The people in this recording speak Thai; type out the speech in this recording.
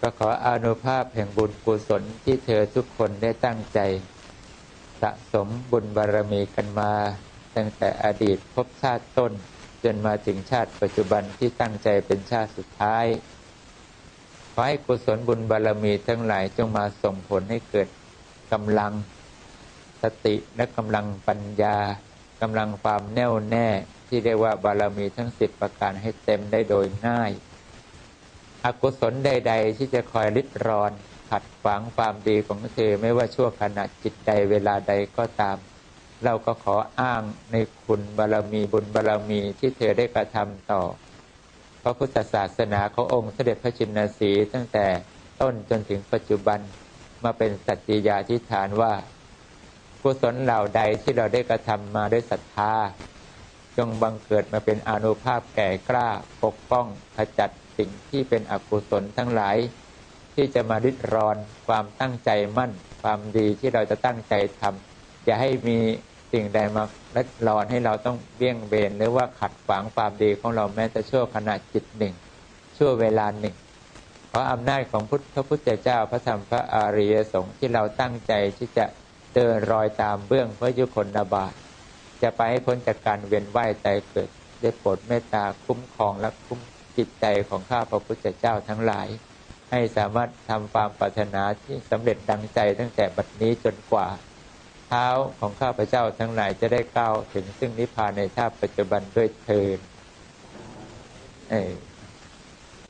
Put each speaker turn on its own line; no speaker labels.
ก็ขออนุภาพแห่งบุญกุศลที่เธอทุกคนได้ตั้งใจ สะสมบุญบารมีกันมา ตั้งแต่อดีตพบชาติต้น จนมาถึงชาติปัจจุบันที่ตั้งใจเป็นชาติสุดท้าย ขอให้กุศลบุญบารมีทั้งหลายจงมาส่งผลให้เกิดกำลังสติและกำลังปัญญากำลังความแน่วแน่ที่เรียกว่าบารมีทั้งสิบประการให้เต็มได้โดยง่าย อกุศลใด ๆ ที่จะคอยริดรอน ขัดขวางความดีของเธอไม่ว่าชั่วขณะจิตใดเวลาใดก็ตาม เราก็ขออ้างในคุณบารมีบุญบารมีที่เธอได้กระทำต่อพระพุทธศาสนาขององค์เสด็จพระจินนาสีตั้งแต่ต้นจนถึงปัจจุบันมาเป็นสัจจิยาธิฐานว่ากุศลเหล่าใดที่เราได้กระทำมาด้วยศรัทธาจงบังเกิดมาเป็นอนุภาพแก่กล้าปกป้องขจัด สิ่งที่เป็นอกุศลทั้งหลาย ที่จะมาริดรอนความตั้งใจมั่น ความดีที่เราจะตั้งใจทำอย่าให้มีสิ่งใดมาริดรอนให้เราต้องเบี่ยงเบนหรือว่าขัดขวางความดีของเราแม้แต่ชั่วขณะจิตหนึ่ง ชั่วเวลาหนึ่งเพราะอำนาจของพุทธพุทธเจ้าพระธรรมพระอริยสงฆ์ที่เราตั้งใจที่จะเดินรอยตามเบื้องพระยุคลบาทจะไปให้พ้นจากการเวียนว่ายตายเกิดได้โปรดเมตตาคุ้มครองและคุ้ม จิตใจของข้าพระพุทธเจ้าทั้งหลาย ให้สามารถทำความปรารถนาที่สำเร็จดังใจตั้งแต่บัดนี้จนกว่า เท้าของข้าพเจ้าทั้งหลายจะได้ก้าวถึงซึ่งนิพพานในชาติปัจจุบันด้วยเทินเอ